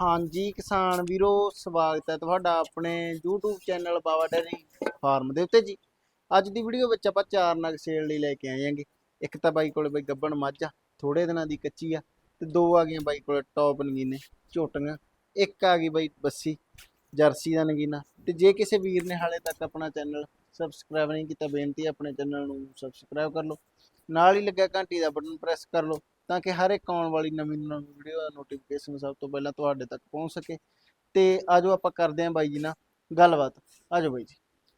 ਹਾਂਜੀ ਕਿਸਾਨ ਵੀਰੋ, ਸਵਾਗਤ ਹੈ ਤੁਹਾਡਾ ਆਪਣੇ YouTube channel Bawa dairy farm ਦੇ ਉੱਤੇ ਜੀ। ਅੱਜ ਦੀ ਵੀਡੀਓ ਵਿੱਚ ਆਪਾਂ ਚਾਰ ਨਗ ਸੇਲ ਲਈ ਲੈ ਕੇ ਆਏ ਆਂਗੇ ਇੱਕ ਤਾਂ ਬਾਈ ਕੋਲ ਬਈ ਗੱਬਣ ਮੱਝ ਆ ਥੋੜੇ ਦਿਨਾਂ ਦੀ ਕੱਚੀ ਆ ਤੇ ਦੋ ਆ ਗਈਆਂ ਬਾਈ ਕੋਲ ਟੌਪ ਨਗੀਨੇ, ਝੋਟੀਆਂ। ਇੱਕ ਆ ਗਈ ਬਾਈ ਬੱਸੀ, ਜਰਸੀ ਦਾ ਨਗੀਨਾ। ਤੇ ਜੇ ਕਿਸੇ ਵੀਰ ਨੇ ਹਾਲੇ ਤੱਕ ਆਪਣਾ ਚੈਨਲ ਸਬਸਕ੍ਰਾਈਬ ਨਹੀਂ ਕੀਤਾ, ਬੇਨਤੀ ਆਪਣੇ ਚੈਨਲ ਨੂੰ ਸਬਸਕ੍ਰਾਈਬ ਕਰ ਲਓ। ਨਾਲ ਹੀ ਲੱਗਿਆ ਘੰਟੀ ਦਾ ਬਟਨ ਪ੍ਰੈਸ ਕਰ ਲਓ। ਤਾਂ ਕਿ ਹਰ ਇੱਕ ਆਉਣ ਵਾਲੀ ਨਵੀਂ ਨਵੀਂ ਵੀਡੀਓ ਦਾ ਨੋਟੀਫਿਕੇਸ਼ਨ ਸਭ ਤੋਂ ਪਹਿਲਾਂ ਤੁਹਾਡੇ ਤੱਕ ਪਹੁੰਚ ਸਕੇ। ਤੇ ਆਜੋ ਆਪਾਂ ਕਰਦੇ ਹਾਂ ਬਾਈ ਜੀ ਨਾਲ ਗੱਲਬਾਤ। ਆਜੋ ਬਾਈ ਜੀ।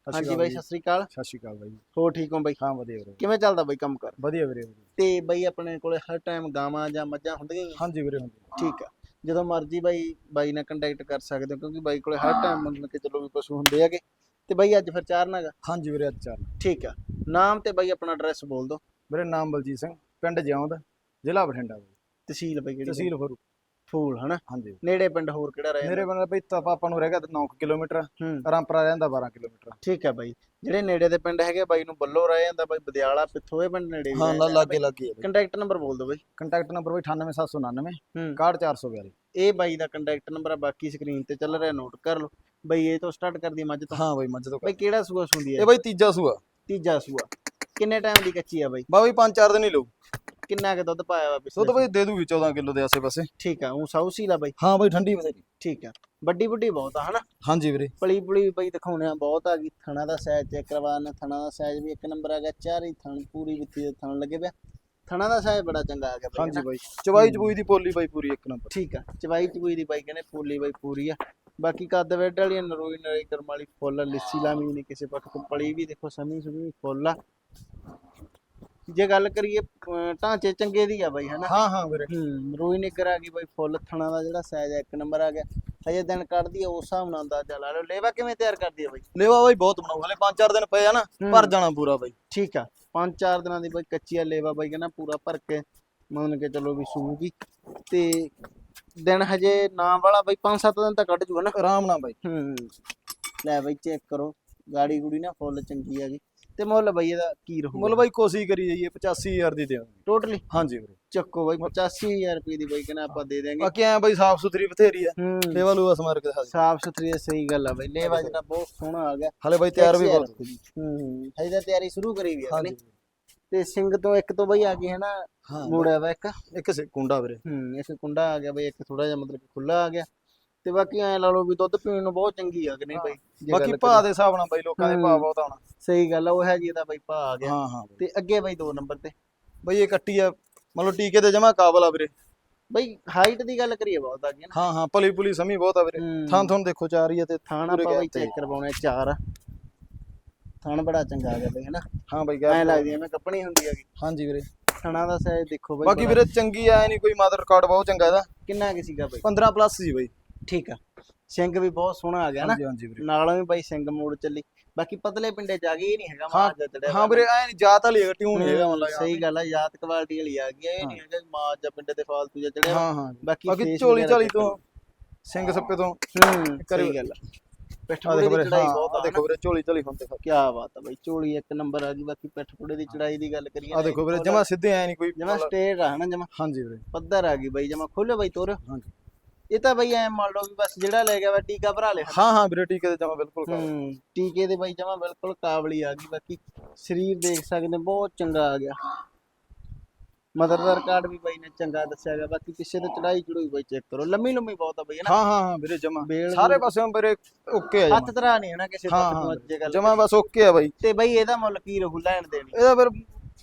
ਹਾਂਜੀ ਬਾਈ ਸਤਿ ਸ੍ਰੀ ਅਕਾਲ। ਸਤਿ ਸ਼੍ਰੀ ਅਕਾਲ ਬਾਈ। ਹੋਰ ਠੀਕ ਹੋ ਬਾਈ? ਹਾਂ ਵਧੀਆ ਵੀਰੇ। ਕਿਵੇਂ ਚੱਲਦਾ ਬਾਈ ਕੰਮ ਕਰ? ਵਧੀਆ ਵੀਰੇ। ਤੇ ਬਾਈ ਆਪਣੇ ਕੋਲੇ ਹਰ ਟਾਈਮ ਗਾਵਾਂ ਜਾਂ ਮੱਝਾਂ ਹੁੰਦੀਆਂ ਹੀ ਆ? ਹਾਂਜੀ ਵੀਰੇ ਹੁੰਦੀ ਠੀਕ ਆ। ਜਦੋਂ ਮਰਜ਼ੀ ਬਾਈ ਬਾਈ ਨਾਲ ਕੰਟੈਕਟ ਕਰ ਸਕਦੇ ਹੋ ਕਿਉਂਕਿ ਬਾਈ ਕੋਲੇ ਹਰ ਟਾਈਮ ਮਤਲਬ ਕਿ ਚਲੋ ਵੀ ਪਸ਼ੂ ਹੁੰਦੇ ਹੈਗੇ। ਤੇ ਬਾਈ ਅੱਜ ਫਿਰ ਚਾਰਨਾਗਾ ਹਾਂਜੀ ਵੀਰੇ ਅੱਜ ਚੱਲ ਠੀਕ ਆ। ਨਾਮ ਤੇ ਬਾਈ ਆਪਣਾ ਐਡਰੈਸ ਬੋਲ ਦਿਓ। ਵੀਰੇ ਨਾਮ ਬਲਜੀਤ ਸਿੰਘ ਪਿੰਡ ਜਿਉਂਦ ਜ਼ਿਲ੍ਹਾ ਬਠਿੰਡਾ ਬਾਈ। ਤਹਿਸੀਲ ਬਾਈ ਕਿਹੜੀ ਤਹਿਸੀਲ ਫਰੂ ਫੂਲ ਹਨਾ? ਹਾਂਜੀ। ਨੇੜੇ ਪਿੰਡ ਹੋਰ ਕਿਹੜਾ ਰਹਿ ਮੇਰੇ ਬੰਦਾ ਬਈ ਤਪਾ ਆਪਾਂ ਨੂੰ ਰਹਿ ਗਿਆ 9 ਕਿਲੋਮੀਟਰ ਹੂੰ। ਰਾਮਪੁਰਾ ਰਹਿੰਦਾ 12 ਕਿਲੋਮੀਟਰ। ਠੀਕ ਆ ਬਾਈ। ਜਿਹੜੇ ਨੇੜੇ ਦੇ ਪਿੰਡ ਹੈਗੇ ਬਾਈ ਨੂੰ ਬੱਲੋ ਰਹਿ ਜਾਂਦਾ ਬਾਈ ਬਦਿਆਲਾ ਪਿੱਥੋਏ ਪਿੰਡ ਨੇੜੇ ਹਾਂ ਨਾ ਲਾਗੇ ਲਾਗੇ ਹੈ ਕੰਟੈਕਟ ਨੰਬਰ ਬੋਲ ਦਿਓ ਬਾਈ। ਕੰਟੈਕਟ ਨੰਬਰ ਬਈ 98799 ਹੂੰ। 61442 ਇਹ ਬਾਈ ਦਾ ਕੰਟੈਕਟ ਨੰਬਰ ਆ ਬਾਕੀ ਸਕਰੀਨ ਤੇ ਚੱਲ ਰਿਹਾ ਨੋਟ ਕਰ ਲਓ। ਬਾਈ ਇਹ ਤੋਂ ਸਟਾਰਟ ਕਰਦੀ ਮੱਝ ਤੋਂ। ਹਾਂ ਬਾਈ ਮੱਝ ਤੋਂ ਬਾਈ ਕਿਹੜਾ ਸੂਆ ਸੁੰਦੀ ਇਹ ਹੈ ਬਾਈ ਤੀਜਾ ਸੂਆ। ਤੀਜਾ ਸੂਆ। ਕਿੰਨੇ ਟਾਈਮ ਦੀ ਕੱਚੀ ਆ ਬਾਈ? ਬਈ 5-4 ਦਿਨ ਹੀ ਲਊ। ਕਿੰਨਾ ਕੁ ਦੁੱਧ ਪਾਇਆ ਵਾ ਦੁੱਧ ਬਈ ਦੇ ਦੂਗੀ 14 ਕਿਲੋ ਦੇ ਆਸੇ-ਪਾਸੇ ਠੀਕ ਆ ਉਹ ਸਾਊਸੀ ਲਾ ਬਾਈ। ਹਾਂ ਬਾਈ ਠੰਡੀ ਬਥੇਰੀ ਠੀਕ ਆ ਵੱਡੀ ਵੱਡੀ ਬਹੁਤ ਆ ਹਨਾ? ਹਾਂਜੀ ਵੀਰੇ। ਪਲੀ ਪੁਲੀ ਬਾਈ ਦਿਖਾਉਣੇ ਆ ਬਹੁਤ ਆ ਗਈ ਥਣਾ ਦਾ ਸਾਈਜ਼ ਚੈੱਕ ਕਰਵਾਣਾ ਥਣਾ ਦਾ ਸਾਈਜ਼ ਵੀ ਇੱਕ ਨੰਬਰ ਆ ਗਿਆ ਚਾਰੀ ਥਣ ਪੂਰੀ ਵਿੱਤੀ ਦੇ ਥਣ ਲੱਗੇ ਪਿਆ ਥਣਾ ਦਾ ਸਾਈਜ਼ ਬੜਾ ਚੰਗਾ ਆ ਗਿਆ ਬਾਈ ਹਾਂਜੀ ਹਨਾ? ਬਾਈ ਚਵਾਈ ਚਬੂਈ ਦੀ ਪੋਲੀ ਬਾਈ ਪੂਰੀ ਇੱਕ ਨੰਬਰ। ਠੀਕ ਆ ਚਵਾਈ ਚਬੂਈ ਦੀ ਬਾਈ ਕਹਿੰਦੇ ਫੁੱਲੀ ਬਾਈ ਪੂਰੀ ਆ। ਬਾਕੀ ਕੱਦ ਵੈਡ ਵਾਲੀਆਂ ਨਰੋਈ ਨਰੋਈ ਕਰਮ ਵਾਲੀ ਫੁੱਲ ਆ, ਲਿੱਸੀ ਲਾਮੀ ਨਹੀਂ ਕਿਸੇ ਪੱਖ ਤੋਂ ਪਲੀ ਵੀ ਦੇਖੋ ਸਮੀ ਸਮੀ ਫੁੱਲ ਆ। ਜੇ ਗੱਲ ਕਰੀਏ ਅਹ ਢਾਂਚੇ ਚੰਗੇ ਦੀ ਆ ਬਾਈ ਹਨਾ? ਹਾਂ ਹਾਂ ਵੀਰੇ। ਹੂੰ ਰੋਈ ਨਿੱਗਰ ਆ ਗਈ ਬਾਈ ਫੁੱਲ ਥਣਾ ਦਾ ਜਿਹੜਾ ਸਾਈਜ਼ ਆ ਇੱਕ ਨੰਬਰ ਆ ਗਿਆ। ਹਜੇ ਦਿਨ ਕੱਢਦੀ ਆ ਉਸ ਹਿਸਾਬ ਨਾਲ ਅੰਦਾਜ਼ਾ ਲਾ ਲਓ। ਲੇਵਾ ਕਿਵੇਂ ਤਿਆਰ ਕਰਦੀ ਆ ਬਾਈ? ਲੇਵਾ ਬਾਈ ਬਹੁਤ ਬਣਾਉ ਹਲੇ 5-4 ਦਿਨ ਪਏ ਆ ਨਾ। ਭਰ ਜਾਣਾ ਪੂਰਾ ਬਾਈ। ਠੀਕ ਆ। ਪੰਜ ਚਾਰ ਦਿਨਾਂ ਦੀ ਬਾਈ ਕੱਚੀ ਆ ਲੇਵਾ ਬਾਈ ਕਹਿੰਦਾ ਪੂਰਾ ਭਰ ਕੇ ਮੰਨ ਕੇ ਚਲੋ ਵੀ ਸੂਗੀ। ਤੇ ਦਿਨ ਹਜੇ ਨਾ ਵਾਲਾ ਬਾਈ ਪੰਜ ਸੱਤ ਦਿਨ ਤਾਂ ਕੱਢ ਜੂਗਾ ਨਾ। ਆਰਾਮ ਨਾਲ ਬਾਈ। ਹੂੰ। ਲੈ ਬਾਈ ਚੈੱਕ ਕਰੋ। ਗਾੜੀ ਗੁੜੀ ਨਾ ਫੁੱਲ ਚੰਗੀ ਆ ਗਈ। ਤੇ ਮੁੱਲ ਬਾਈ ਇਹਦਾ ਕੀ ਰਹੂਗਾ? ਮੁੱਲ ਬਾਈ ਕੋਸ਼ਿਸ਼ ਕਰੀ ਜਾਈਏ 85000 ਦੀ ਦੇਵਾਂਗੇ। ਟੋਟਲੀ ਹਾਂਜੀ ਵੀਰੇ। ਚੱਕੋ ਬਾਈ 85000 ਰੁਪਏ ਦੀ ਬਾਈ ਕਹਿੰਦਾ ਆਪਾਂ ਦੇ ਦੇਾਂਗੇ ਬਾਕੀ ਐ ਬਾਈ ਸਾਫ਼ ਸੁਥਰੀ ਬਥੇਰੀ ਆ। ਲੇਵਾ ਲੂਆ ਸਮਾਰ ਕੇ ਦਿਖਾ ਦੇ। ਸਾਫ਼ ਸੁਥਰੀ ਸਹੀ ਗੱਲ ਆ ਬਾਈ। ਲੇਵਾ ਜਿਹੜਾ ਬਹੁਤ ਸੋਹਣਾ ਆ ਗਿਆ। ਹਲੇ ਬਾਈ ਤਿਆਰ ਵੀ ਬਹੁਤ ਹੂੰ ਹਜੇ ਤਾਂ ਤਿਆਰੀ ਸ਼ੁਰੂ ਕਰੀ ਵੀ ਆ ਤੇ ਸਿੰਘ ਤੋਂ ਇੱਕ ਤੋਂ ਬਈ ਆ ਗਈ ਹੈ। ਨਾ ਮੋੜਿਆ ਵਾ ਇੱਕ। ਇੱਕ ਸੇ ਕੁੰਡਾ ਵੀਰੇ। ਹੂੰ ਇੱਕ ਕੁੰਡਾ ਆ ਗਿਆ ਬਈ ਇੱਕ ਥੋੜਾ ਜਿਹਾ ਮਤਲਬ ਖੁੱਲਾ ਆ ਗਿਆ। ਤੇ ਬਾਕੀ ਐ ਲਾ ਲਓ ਵੀ ਦੁੱਧ ਪੀਣ ਨੂੰ ਬਹੁਤ ਚੰਗੀ ਆ ਕਿ ਨਹੀਂ ਬਈ? ਬਾਕੀ ਭਾਅ ਦੇ ਹਿਸਾਬ ਨਾਲ ਬਾਈ ਲੋਕਾਂ ਦੇ ਭਾਅ। ਬਹੁਤ ਆਉਣਾ। ਸਹੀ ਗੱਲ ਆ ਉਹ ਹੈ ਜੀ ਇਹਦਾ ਬਈ ਭਾ ਆ ਗਿਆ। ਹਾਂ ਹਾਂ ਬਾਈ। ਤੇ ਅੱਗੇ ਬਈ ਦੋ ਨੰਬਰ ਤੇ। ਬਾਈ ਇਹ ਕੱਟੀ ਆ ਮਤਲਬ ਟੀਕੇ ਤੇ ਜਮਾ ਕਾਬਲ ਆ ਵੀਰੇ। ਬਈ ਹਾਈਟ ਦੀ ਗੱਲ ਕਰੀਏ ਬਹੁਤ ਆ ਗਈ ਨਾ। ਹਾਂ ਹਾਂ ਪਲੀ ਪੁਲੀ ਸਮੀ ਬਹੁਤ ਆ ਵੀਰੇ। ਥਾਂ ਥਾਂ ਦੇਖੋ ਚਾਰ ਹੀ ਆ ਤੇ ਥਾਣਾ ਪੂਰੇ ਆਪਾਂ ਬਈ ਤੇ। ਚੈੱਕ ਕਰਵਾਉਣੇ ਚਾਰ। ਆ। ਥਣ ਬੜਾ ਚੰਗਾ ਆ ਗਿਆ ਬਈ ਹਨਾ? ਹਾਂ ਬਾਈ ਐ ਗੈਪ ਲੱਗਦੀ ਐ ਮੈਂ ਕੱਪਣੀ ਹੁੰਦੀ ਹੈਗੀ। ਹਾਂਜੀ ਵੀਰੇ। ਥਣਾ ਦਾ ਸਾਈਜ਼ ਦੇਖੋ ਬਈ ਬਾਕੀ ਵੀਰੇ ਚੰਗੀ ਆ ਨਹੀਂ ਕੋਈ ਮਾਦਰ ਰਿਕਾਰਡ ਬਹੁਤ ਚੰਗਾ ਇਹਦਾ। ਕਿੰਨਾ ਕਿ ਸੀਗਾ ਬਈ? 15 ਪਲੱਸ ਸੀ ਬਾਈ। ਠੀਕ ਆ। ਸਿੰਘ ਵੀ ਬਹੁਤ ਸੋਹਣਾ ਆ ਗਿਆ ਨਾ। ਹਾਂਜੀ ਹਾਂਜੀ ਵੀਰੇ। ਨਾਲੋਂ ਵੀ ਬਾਈ ਸਿੰਘ ਮੋੜ ਚੱਲੀ। ਬਾਕੀ ਪਤਲੇ ਪਿੰਡੇ ਜਾ ਇਹ ਨਹੀਂ ਹੈਗਾ ਮਾਂ ਚੜਿਆ ਹਾਂ ਵੀਰੇ ਐ ਨਹੀਂ ਜਾਤ ਵਾਲੀ ਹੈਗਾ ਟਿਊਨ ਨਹੀਂ ਹੈਗਾ ਮਤਲਬ ਸਹੀ ਗੱਲ ਆ ਯਾਦ ਕੁਆਲਿਟੀ ਵਾਲੀ ਆ ਗਈ ਇਹ ਨਹੀਂ ਹੈਗਾ ਮਾਂ ਜਾਂ ਪਿੰਡੇ ਤੇ ਫਾਲਤੂ ਜਿਹਾ ਚੜਿਆ ਹਾਂ ਹਾਂ। ਬਾਕੀ ਝੋਲੀ ਝਾਲੀ ਤੋਂ ਸਿੰਘ ਸੱਪੇ ਤੋਂ ਹੂੰ ਕਰੀ- ਸਹੀ ਗੱਲ ਆ। ਪਿੱਠ ਆ ਪੁੜੇ ਦੇਖੋ ਦੀ ਚੜਾਈ ਬਹੁਤ ਆ ਦੇਖੋ ਵੀਰੇ ਝੋਲੀ ਝਾਲੀ ਹੁੰਦੇ ਕੀ ਬਾਤ ਆ ਬਾਈ ਝੋਲੀ ਇੱਕ ਨੰਬਰ ਆ ਗਈ ਬਾਕੀ ਪਿੱਠ ਪੁੜੇ ਦੀ ਚੜਾਈ ਦੀ ਗੱਲ ਕਰੀਏ ਆ ਦੇਖੋ ਵੀਰੇ ਜਮਾ ਸਿੱਧੇ ਐ ਨਹੀਂ ਕੋਈ ਜਮਾ ਸਟੇਟ ਆ ਹਨਾ ਜਮਾ? ਹਾਂਜੀ ਵੀਰੇ। ਪੱਧਰ ਆ ਗਈ ਬਾਈ ਜਮਾ ਖੋਲੋ ਬਾਈ ਤੋਰ। ਹਾਂਜੀ। ਇਹ ਤਾਂ ਬਾਈ ਐ ਮੰਨ ਲਓ ਵੀ ਬਸ ਜਿਹੜਾ ਲੈ ਗਿਆ ਵਾ ਟੀਕਾ ਭਰਾ ਲਿਆ। ਹਾਂ ਹਾਂ ਵੀਰੇ ਟੀਕੇ ਤੇ ਜਮਾ ਬਿਲਕੁਲ ਕਾਬਲ। ਹੂੰ ਟੀਕੇ ਦੇ ਬਾਈ ਜਮਾ ਬਿਲਕੁਲ ਕਾਬਲੀ ਆ ਗਈ। ਬਾਕੀ ਸਰੀਰ ਦੇਖ ਸਕਦੇ ਹੋ, ਬਹੁਤ ਚੰਗਾ ਆ ਗਿਆ। ਮਦਰ ਦਾ ਰਿਕਾਰਡ ਵੀ ਬਾਈ ਨੇ ਚੰਗਾ ਦੱਸਿਆ ਗਿਆ। ਬਾਕੀ ਪਿੱਛੇ ਤੇ ਚੜਾਈ ਚੜੂਈ ਬਾਈ ਚੈੱਕ ਕਰੋ। ਲੰਮੀ ਲੰਮੀ ਬਹੁਤ ਆ ਬਾਈ ਹੈ ਨਾ? ਹਾਂ ਹਾਂ ਹਾਂ ਵੀਰੇ ਜਮਾ। ਬੇਲ ਸਾਰੇ ਪਾਸਿਓਂ ਵੀਰੇ ਓਕੇ ਆ ਹੱਥ ਤਰਾ ਨਹੀਂ ਹੈ ਨਾ ਕਿਸੇ ਹਾਂ ਹਾਂ ਨੂੰ ਅੱਜ ਗੱਲ ਜਮਾ ਬਸ ਓਕੇ ਆ ਬਾਈ। ਤੇ ਬਾਈ ਇਹਦਾ ਮੁੱਲ ਕੀ ਰਹੂ ਲੈਣ ਦੇਣੀ? ਇਹਦਾ ਫਿਰ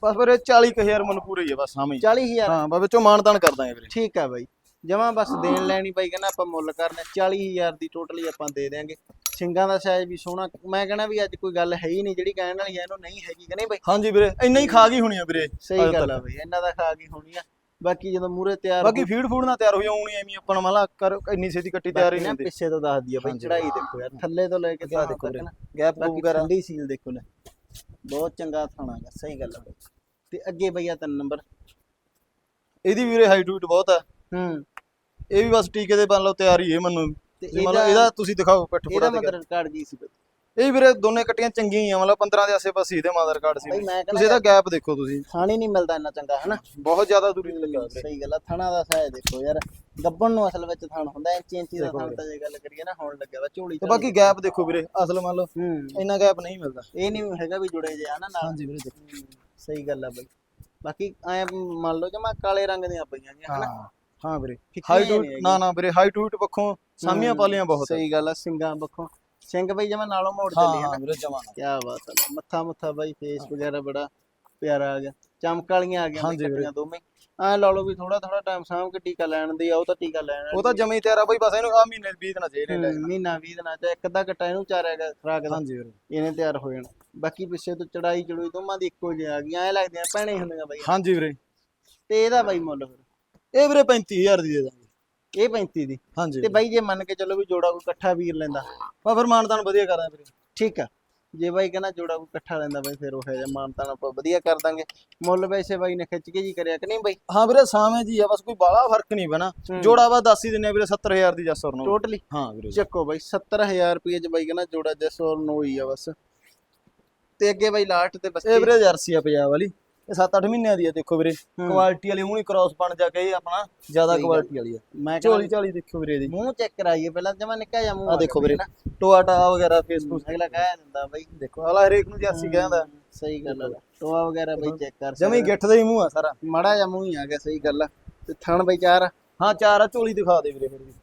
ਬਸ ਵੀਰੇ 40000 ਮੁੱਲ ਪੂਰੇ ਹੀ ਆ ਬਸ ਸਾਵੇਂ 40000 ਹਾਂ ਬਸ ਵਿੱਚੋਂ ਮਾਨਤਾਨ ਕਰਦਾ ਆ ਵੀਰੇ। ਠੀਕ ਆ ਬਾਈ। ਜਮਾ ਬਸ ਦੇਣ ਲੈਣੀ ਬਾਈ ਕਹਿੰਦਾ ਆਪਾਂ ਮੁੱਲ ਕਰਨੇ 40000 ਦੀ ਟੋਟਲੀ ਆਪਾਂ ਦੇ ਦੇਾਂਗੇ ਸਿੰਘਾਂ ਦਾ ਸਾਈਜ਼ ਵੀ ਸੋਹਣਾ ਮੈਂ ਕਹਿੰਦਾ ਵੀ ਅੱਜ ਕੋਈ ਗੱਲ ਹੈ ਹੀ ਨਹੀਂ ਜਿਹੜੀ ਕਹਿਣ ਵਾਲੀ ਹੈ ਇਹਨੂੰ ਨਹੀਂ ਹੈਗੀ ਕਿ ਨਹੀਂ ਬਾਈ? ਹਾਂਜੀ ਵੀਰੇ ਇੰਨਾ ਹੀ ਖਾ ਗਈ ਹੋਣੀ ਆ ਵੀਰੇ ਸਹੀ ਗੱਲ। ਆ ਬਾਈ ਇਹਨਾਂ ਦਾ ਖਾ ਗਈ ਹੋਣੀ ਆ। ਬਾਕੀ ਜਦੋਂ ਮੂਰੇ ਤਿਆਰ ਬਾਕੀ ਫੀਡ ਫੂਡ ਨਾਲ ਤਿਆਰ ਹੋ ਜਾਉਣੀ ਐਵੇਂ ਆਪਾਂ ਨੂੰ ਮਲਾ ਕਰ ਇੰਨੀ ਛੇਤੀ ਕੱਟੀ ਤਿਆਰ ਹੀ ਨਹੀਂ ਹੁੰਦੀ। ਪਿੱਛੇ ਤੋਂ ਦੱਸ ਦਈਏ ਬਾਈ। ਚੜਾਈ ਦੇਖੋ ਯਾਰ ਥੱਲੇ ਤੋਂ ਲੈ ਕੇ ਤਾਂ ਦੇਖੋ ਗੈਪ ਵਗੈਰਾ ਠੰਡੀ ਸੀਲ ਦੇਖੋ ਲੈ ਬਹੁਤ ਚੰਗਾ ਥਾਣਾ ਗਾ ਸਹੀ ਗੱਲ ਆ ਬਾਈ। ਤੇ ਅੱਗੇ ਬਈਆ ਤਿੰਨ ਨੰਬਰ। ਇਹਦੀ ਵੀਰੇ ਹਾਈਟ ਹੂਟ ਬਹੁਤ ਆ। ਹੂੰ। ਇਹ ਵੀ ਬਸ ਟੀਕੇ ਦੇ ਬਣ ਲਓ ਤਿਆਰ ਹੀ ਮੈਨੂੰ। ਤੇ ਜੇ ਮੰਨ ਲਓ ਇਹਦਾ ਤੁਸੀਂ ਦਿਖਾਓ ਪਿੱਠ ਇਹਦਾ ਪੂਰਾ ਮਤਲਬ ਰਿਕਾਰਡ ਕੀ ਸੀ ਇਹ ਵੀਰੇ ਦੋਨੇ ਕੱਟੀਆਂ ਚੰਗੀਆਂ ਆ ਮਤਲਬ 15 ਦੇ ਆਸੇ-ਪਾਸੇ ਇਹਦੇ ਮਾਦਰ ਕਾਰਡ ਸੀ। ਤੁਸੀਂ ਇਹਦਾ ਗੈਪ ਦੇਖੋ ਤੁਸੀਂ। ਥਾਣੀ ਨਹੀਂ ਮਿਲਦਾ ਇੰਨਾ ਚੰਗਾ ਹਨਾ? ਬਹੁਤ ਜ਼ਿਆਦਾ ਦੂਰੀ ਤੇ ਲੱਗਾ ਸਹੀ ਗੱਲ ਆ ਥਣਾ ਦਾ ਸਾਇਜ਼ ਦੇਖੋ ਯਾਰ। ਗੱਬਣ ਨੂੰ ਅਸਲ ਵਿੱਚ ਥਣ ਹੁੰਦਾ ਇੰਚੀ ਇੰਚੀ ਦਾ ਥਣ ਤਾਂ ਜੇ ਗੱਲ ਕਰੀਏ ਨਾ ਹੋਣ ਲੱਗਿਆ ਵਾ ਝੋਲੀ ਤੇ ਬਾਕੀ ਗੈਪ ਦੇਖੋ ਵੀਰੇ ਅਸਲ ਮੰਨ ਲਓ ਇੰਨਾ ਗੈਪ ਨਹੀਂ ਮਿਲਦਾ। ਇਹ ਨਹੀਂ ਹੈਗਾ ਵੀ ਜੁੜੇ ਜੇ ਹਨਾ ਨਾਲ। ਹਾਂਜੀ ਵੀਰੇ ਸਹੀ ਗੱਲ ਆ ਬਈ। ਬਾਕੀ ਐ ਮੰਨ ਲਓ ਜਮਾ ਕਾਲੇ ਰੰਗ ਦੀਆਂ ਪਈਆਂ ਗਈਆਂ ਹਨਾ? ਹਾਂ ਹਾਂ ਵੀਰੇ ਹਾਈਟ ਹੀ ਨਾ ਨਾ ਵੀਰੇ ਹਾਈਟ ਹੂਟ ਪੱਖੋਂ ਸਾਮੀਆਂ ਹੂੰ, ਪਾਲੀਆਂ ਬਹੁਤ। ਸਹੀ ਗੱਲ ਆ ਸਿੰਗਾਂ ਬੱਖੋਂ ਸਿੰਘ ਬਈ ਜਮਾ ਨਾਲੋਂ ਮੋੜ ਹਾਂ ਹਾਂ ਹਨਾ। ਵੀਰੇ ਜਮਾਨਾ ਕੀ ਬਾਤ ਆ ਮੱਥਾ ਮੁੱਥਾ ਬਾਈ ਫੇਸ ਵਗੈਰਾ ਬੜਾ ਪਿਆਰਾ ਆ ਗਿਆ। ਚਮਕ ਵਾਲੀਆਂ ਆ ਗਈਆਂ। ਕੱਟੀਆਂ ਦੋਵੇਂ। ਐ ਲਾ ਲਓ ਵੀ ਥੋੜਾ ਥੋੜਾ ਟਾਈਮ ਸਾਂਭ ਕੇ ਟੀਕਾ ਲੈਣ ਦੀ ਆ ਉਹ ਤਾਂ ਟੀਕਾ ਲੈਣ ਉਹ ਤਾਂ ਜਮੇ ਹੀ ਆ ਬਈ ਬਸ ਇਹਨੂੰ ਆ ਮਹੀਨੇ ਬੀਤ ਨਾ ਚਾਹੀਦੇ ਲੈ ਹੂੰ, ਮਹੀਨਾ 20 ਦਿਨਾਂ ਚ ਇੱਕ ਅੱਧਾ ਘਟਾ ਇਹਨੂੰ ਚਾਰਿਆ ਗਿਆ ਖਰਾਕ ਦਾ ਹਾਂਜੀ ਵੀਰੇ। ਇਹਨੇ ਤਿਆਰ ਹੋ ਜਾਣਾ। ਬਾਕੀ ਪਿੱਛੇ ਤੋਂ ਚੜਾਈ ਚੜੂਈ ਦੋਵਾਂ ਦੀ ਇੱਕੋ ਜਿਹੀ ਆ ਗਈਆਂ ਐ ਲੱਗਦੀਆਂ ਭੈਣੇ ਹੀ ਹੁੰਦੀਆਂ ਬਾਈ। ਹਾਂਜੀ ਵੀਰੇ। ਤੇ ਇਹਦਾ ਬਾਈ ਮੁੱਲ ਫਿਰ। ਇਹ ਵੀਰੇ 35000 ਦੀ ਦੇ ਦਾਂਗੇ। ਇਹ 35 ਦੀ? ਹਾਂਜੀ ਤੇ ਬਾਈ ਜੇ ਮੰਨ ਕੇ ਚੱਲੋ ਵੀ ਜੋੜਾ ਕੋਈ ਇਕੱਠਾ ਵੀਰ ਲੈਂਦਾ। ਆ ਫਿਰ ਮਾਨਦਾਨ ਵਧੀਆ ਕਰਾਂ ਵੀਰੇ। ਠੀਕ ਆ। ਜੇ ਬਾਈ ਕਹਿੰਦਾ ਜੋੜਾ ਕੋਈ ਇਕੱਠਾ ਲੈਂਦਾ ਬਾਈ ਫਿਰ ਉਹ ਹੈ ਜਾਂ ਮਾਨਤਾਨ ਆਪਾਂ ਵਧੀਆ ਕਰ ਦਾਂਗੇ। ਮੁੱਲ ਵੈਸੇ ਬਾਈ ਨੇ ਖਿੱਚ ਕੇ ਜੀ ਕਰਿਆ ਕਿ ਨਹੀਂ ਬਾਈ? ਹਾਂ ਵੀਰੇ ਸਾਵੇਂ ਜੀ ਆ ਬਸ ਕੋਈ ਬਾਲਾ ਫ਼ਰਕ ਨਹੀਂ ਬਣਾ ਹੂੰ। ਜੋੜਾ ਵਾ ਦੱਸ ਹੀ ਦਿੰਨੇ ਵੀਰੇ 70000 ਦੀ ਜਸਰ ਨੂੰ। ਟੋਟਲੀ ਹਾਂ ਵੀਰੇ। ਚੱਕੋ ਬਾਈ 70000 ਰੁਪਏ ਚ ਬਾਈ ਕਹਿੰਦਾ ਜੋੜਾ ਜਸ ਔਰ ਨੋ ਹੀ ਆ ਬਸ। ਤੇ ਅੱਗੇ ਬਾਈ ਲਾਸਟ ਤੇ ਬੱਚੇ ਇਹ ਵੀਰੇ ਜਰਸੀ ਆ ਪੰਜਾਬ ਵਾਲੀ। ਇਹ 7-8 ਮਹੀਨਿਆਂ ਦੀ ਆ ਦੇਖੋ ਵੀਰੇ। ਕੁਆਲਿਟੀ ਵਾਲੀ ਉਹਨੀ ਕ੍ਰਾਸ ਬਣ ਜਾ ਕੇ ਇਹ ਆਪਣਾ ਜ਼ਿਆਦਾ। ਕੁਆਲਿਟੀ ਵਾਲੀ ਆ। ਮੈਂ ਝੋਲੀ ਝਾਲੀ ਦੇਖੋ ਵੀਰੇ ਇਹਦੀ। ਮੂੰਹ ਚੈੱਕ ਕਰਾਈਏ ਪਹਿਲਾਂ ਜਮਾ ਨਿੱਕਾ ਜਿਹਾ ਮੂੰਹ ਆ ਦੇਖੋ ਵੀਰੇ ਟੋਆ ਟਾ ਵਗੈਰਾ ਫੇਸਬੁੱਕ ਅਗਲਾ ਕਹਿ ਦਿੰਦਾ ਬਾਈ। ਦੇਖੋ ਆਲਾ ਹਰੇਕ ਨੂੰ ਜਰਸੀ ਕਹਿੰਦਾ। ਸਹੀ ਗੱਲ ਆ। ਟੋਆ ਵਗੈਰਾ ਬਾਈ ਚੈੱਕ ਕਰ ਜਮੀ ਗਿੱਠ ਦਾ ਹੀ ਮੂੰਹ ਆ ਸਾਰਾ। ਮਾੜਾ ਜਿਹਾ ਮੂੰਹ ਹੀ ਆ ਗਿਆ ਸਹੀ ਗੱਲ ਆ। ਤੇ ਥਣ ਬਈ ਚਾਰ। ਹਾਂ ਚਾਰ ਆ ਝੋਲੀ ਦਿਖਾ ਦੇ ਵੀਰੇ ਫਿਰ ਵੀ।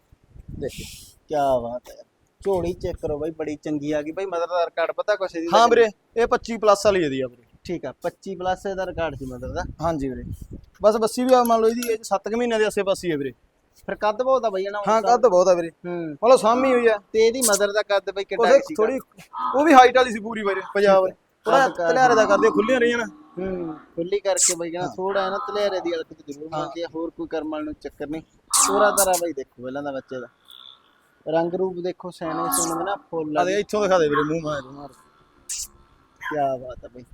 ਦੇਖੋ। ਕੀ ਬਾਤ ਹੈ। ਝੋਲੀ ਚੈੱਕ ਕਰੋ ਬਾਈ ਬੜੀ ਚੰਗੀ ਆ ਗਈ। ਬਾਈ ਮਦਰ ਦਾ ਰਿਕਾਰਡ ਪਤਾ ਕੁਛ ਇਹਦੀ ਹਾਂ ਵੀਰੇ ਇਹ 25 ਪਲੱਸ ਵਾਲੀ ਇਹਦੀ ਆ ਵੀਰੇ। ਠੀਕ ਆ 25 ਪਲੱਸ ਦਾ ਰਿਕਾਰਡ ਸੀ ਮਦਰ ਦਾ। ਹਾਂਜੀ ਵੀਰੇ। ਬਸ ਬੱਸੀ ਵੀ ਆ ਮੰਨ ਲਓ ਇਹਦੀ ਇਹ 7 ਮਹੀਨਿਆਂ ਦੇ ਆਸੇ-ਪਾਸੇ ਆ ਵੀਰੇ। ਫਿਰ ਕੱਦ ਬਹੁਤ ਆ ਬਾਈ ਨਾ ਹਾਂ ਕੱਦ ਬਹੁਤ ਆ ਵੀਰੇ। ਹੂੰ। ਮਤਲਬ ਸਾਮੀ ਹੋਈ ਆ। ਤੇ ਇਹਦੀ ਮਦਰ ਦਾ ਕੱਦ ਬਾਈ ਉਹਦੇ ਸੀ ਥੋੜੀ ਉਹ ਵੀ ਹਾਈਟ ਵਾਲੀ ਸੀ ਪੂਰੀ ਵੀਰੇ ਪੰਜਾਬ ਵਾਲੀ ਥੋੜਾ ਤਲਿਆਰੇ ਦਾ ਕਰਦੇ ਖੁੱਲੀਆਂ ਰਹੀਆਂ ਨਾ। ਹੂੰ ਖੁੱਲੀ ਕਰਕੇ ਬਾਈ ਕਹਿੰਦਾ ਥੋੜਾ ਹੈ ਨਾ ਤਲੇਰੇ ਦੀ ਹਲਕਤ ਜ਼ਰੂਰ ਮੰਨਦੀ ਆ ਹੋਰ ਕੋਈ ਕਰਮ ਵਾਲੇ ਨੂੰ ਚੱਕਰ ਨਹੀਂ। ਪੂਰਾ ਤਰ੍ਹਾਂ ਬਾਈ ਦੇਖੋ ਪਹਿਲਾਂ ਦਾ ਬੱਚੇ ਦਾ। ਰੰਗ ਰੂਪ ਦੇਖੋ ਸੈਨੇ ਸੁਣਦੇ ਨਾ ਫੁੱਲ ਆ ਦੇ ਇੱਥੋਂ ਦਿਖਾ ਦੇ ਵੀਰੇ ਮੂੰਹ ਮਾਰ। ਮਾਰ ਕੀ ਬਾਤ ਹੈ ਬਾਈ।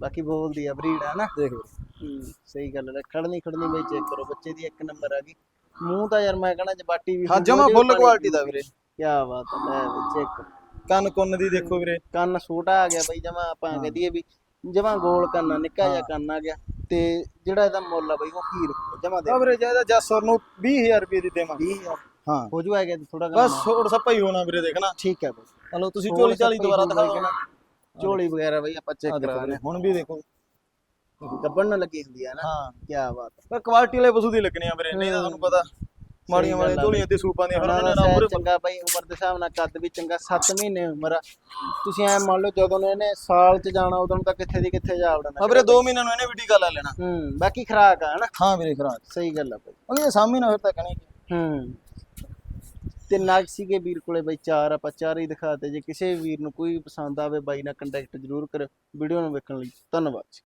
ਬਾਕੀ ਬੋਲਦੀ ਆ ਬਰੀਡ ਹੈ ਨਾ? ਦੇਖ ਵੀਰੇ ਹੂੰ ਸਹੀ ਗੱਲ ਹੈ ਖੜਨੀ ਖੜਨੀ ਬਈ ਚੈੱਕ ਕਰੋ। ਬੱਚੇ ਦੀ ਇੱਕ ਨੰਬਰ ਆ ਗਈ। ਮੂੰਹ ਤਾਂ ਯਾਰ ਮੈਂ ਕਹਣਾ ਜਬਾਟੀ ਵੀ ਹਾਂ ਜਮਾ ਫੁੱਲ ਕੁਆਲਿਟੀ ਦਾ ਵੀਰੇ। ਕੀ ਬਾਤ ਹੈ ਲੈ ਬਈ ਚੈੱਕ ਕੰਨ ਕੁੰਨ ਦੀ ਦੇਖੋ ਵੀਰੇ। ਕੰਨ ਛੋਟਾ ਆ ਗਿਆ ਬਈ ਜਮਾ ਆਪਾਂ ਕਹਦੀਏ ਵੀ ਜਮਾ ਗੋਲ ਕੰਨ ਆ, ਨਿੱਕਾ ਜਿਹਾ ਕੰਨ ਆ ਗਿਆ। ਤੇ ਜਿਹੜਾ ਇਹਦਾ ਮੁੱਲ ਆ ਬਈ ਉਹ ਕੀ ਰੱਖੋ ਜਮਾ ਦੇ ਆ ਵੀਰੇ ਜਿਹਦਾ ਜਸਰ ਨੂੰ 20000 ਰੁਪਏ ਦੀ ਦੇਵਾਂਗੇ। 20000 ਹਾਂ। ਹੋ ਜੂ ਆਏਗਾ ਥੋੜਾ ਬਸ ਛੋੜ ਸੱਪਾ ਹੀ ਹੋਣਾ ਵੀਰੇ ਦੇਖਣਾ। ਠੀਕ ਹੈ ਬਈ। ਹਲੋ ਤੁਸੀਂ ਝੋਲੀ ਝਾਲੀ ਦੁਬਾਰਾ ਦਿਖਾਓ। ਝੋਲੀ ਵਗੈਰਾ ਬਈ ਆਪਾਂ ਚੈੱਕ ਕਰਾ ਰਹੇ ਹੁਣ ਵੀ ਦੇਖੋ। ਗੱਬਣ ਨਾਲ ਲੱਗੀ ਹੁੰਦੀ ਹੈ ਨਾ। ਹਾਂ। ਕੀ ਬਾਤ ਹੈ। ਪਰ ਕੁਆਲਿਟੀ ਵਾਲੇ ਪਸ਼ੂ ਦੀ ਲੱਗਣੀ ਆ ਵੀਰੇ ਨਹੀਂ ਤਾਂ ਤੁਹਾਨੂੰ ਪਤਾ ਮਾੜੀਆਂ ਮਾੜੀਆਂ ਝੋਲੀਆਂ ਤੇ ਸੂਪਾਂ ਦੀਆਂ ਦਾ ਨੇ ਨੰਬਰ ਚੰਗਾ ਬਾਈ ਉਮਰ ਦੇ ਹਿਸਾਬ ਨਾਲ ਕੱਦ ਵੀ ਚੰਗਾ 7 ਮਹੀਨੇ ਉਮਰ ਆ। ਤੁਸੀਂ ਐ ਮੰਨ ਲਓ ਜਦੋਂ ਨੇ ਇਹਨੇ ਸਾਲ ਚ ਜਾਣਾ ਉਦੋਂ ਤਾਂ ਕਿੱਥੇ ਦੀ ਕਿੱਥੇ ਜਾ ਵੜਨਾ। ਵੀਰੇ 2 ਮਹੀਨਿਆਂ ਨੂੰ ਇਹਨੇ ਵੀ ਟੀਕਾ ਲੈ ਲੈਣਾ। ਹੂੰ ਬਾਕੀ ਖਰਾਕ ਆ ਹਨਾ? ਹਾਂ ਵੀਰੇ ਖਰਾਕ। ਸਹੀ ਗੱਲ ਆ ਬਾਈ। ਉਹਨੇ ਸਾਹਮਣੇ ਨਾ ਫਿਰ ਤਾਂ ਕਹਣੇ ਹੂੰ। ਤੇ ਨਗ ਸੀਗੇ ਵੀਰ ਕੋਲੇ ਬਾਈ ਚਾਰ, ਆਪਾਂ ਚਾਰ ਹੀ ਦਿਖਾਤੇ ਜੇ ਕਿਸੇ ਵੀਰ ਨੂੰ ਕੋਈ ਵੀ ਪਸੰਦ ਆਵੇ, ਬਾਈ ਨਾਲ ਕੰਟੈਕਟ ਜ਼ਰੂਰ ਕਰਿਓ। ਵੀਡੀਓ ਨੂੰ ਵੇਖਣ ਲਈ ਧੰਨਵਾਦ ਜੀ।